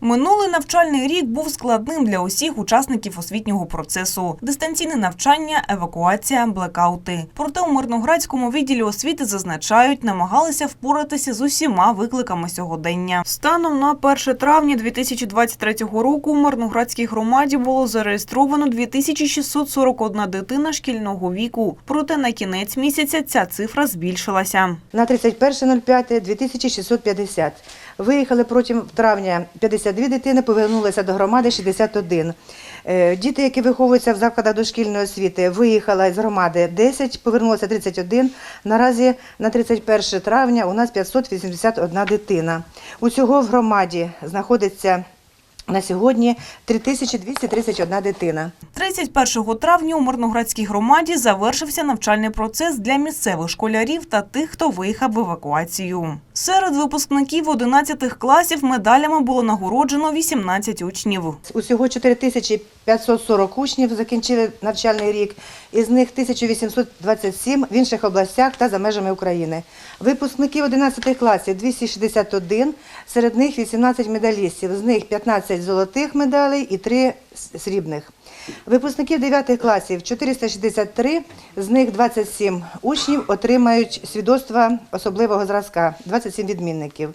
Минулий навчальний рік був складним для усіх учасників освітнього процесу: дистанційне навчання, евакуація, блекаути. Проте у Мирноградському відділі освіти зазначають, намагалися впоратися з усіма викликами сьогодення. Станом на 1 травня 2023 року у Мирноградській громаді було зареєстровано 2641 дитина шкільного віку. Проте на кінець місяця ця цифра збільшилася. На 31.05 2650. Виїхали протягом травня 52 дитини, повернулися до громади 61. Е, Діти, які виховуються в закладах дошкільної освіти, виїхала з громади 10, повернулося 31. Наразі на 31 травня у нас 581 дитина. Усього в громаді знаходиться на сьогодні 3231 дитина. 31 травня у Мирноградській громаді завершився навчальний процес для місцевих школярів та тих, хто виїхав в евакуацію. Серед випускників 11 класів медалями було нагороджено 18 учнів. Усього 4540 учнів закінчили навчальний рік, із них 1827 в інших областях та за межами України. Випускників 11 класів 261, серед них 18 медалістів, з них 15 золотих медалей і 3 срібних. Випускників 9 класів 463, з них 27 учнів отримають свідоцтва особливого зразка, 27 відмінників.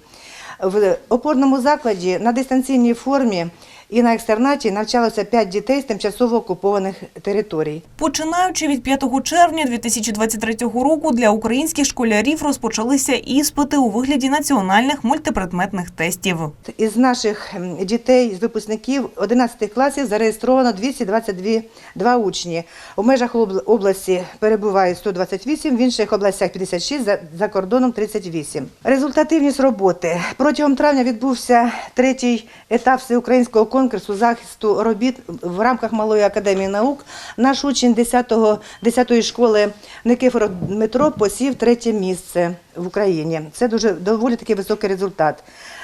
В опорному закладі на дистанційній формі і на екстернаті навчалося 5 дітей з тимчасово окупованих територій. Починаючи від 5 червня 2023 року для українських школярів розпочалися іспити у вигляді національних мультипредметних тестів. Із наших дітей, з випускників 11 класів зареєстровано 222 учні. У межах області перебувають 128, в інших областях 56, за, за кордоном 38. Результативність роботи. Протягом травня відбувся третій етап всеукраїнського конкурсу захисту робіт в рамках Малої академії наук. Наш учень 10-го 10-ї школи Никифоров Дмитро посів третє місце в Україні. Це дуже доволі такий високий результат.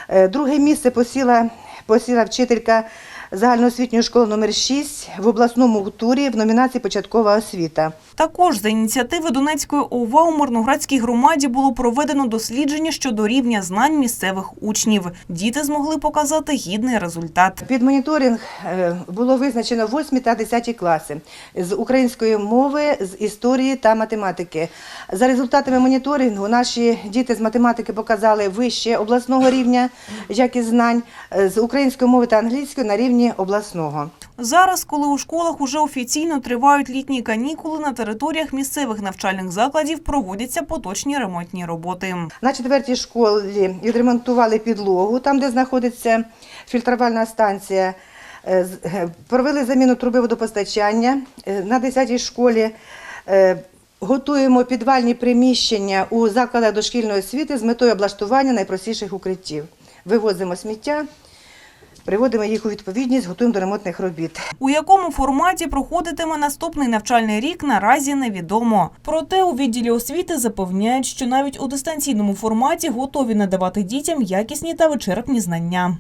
Е, Друге місце посіла, посіла вчителька загальноосвітньої школи номер 6 в обласному турі в номінації Початкова освіта. Також за ініціативи Донецької ОВА у Мирноградській громаді було проведено дослідження щодо рівня знань місцевих учнів. Діти змогли показати гідний результат. Під моніторинг е, було визначено 8 та 10 класи з української мови, з історії та математики. За результатами моніторингу наші діти з математики показали вище обласного рівня якість знань, е, з української мови та англійської на рівні обласного. Зараз, коли у школах уже офіційно тривають літні канікули, на територіях місцевих навчальних закладів проводяться поточні ремонтні роботи. На четвертій школі відремонтували підлогу, там, де знаходиться фільтрувальна станція. Е, е, Провели заміну труби водопостачання. Е, На 10-й школі готуємо підвальні приміщення у закладах дошкільної освіти з метою облаштування найпростіших укриттів. Вивозимо сміття, приводимо їх у відповідність, готуємо до ремонтних робіт. У якому форматі проходитиме наступний навчальний рік, наразі невідомо. Проте у відділі освіти запевняють, що навіть у дистанційному форматі готові надавати дітям якісні та вичерпні знання.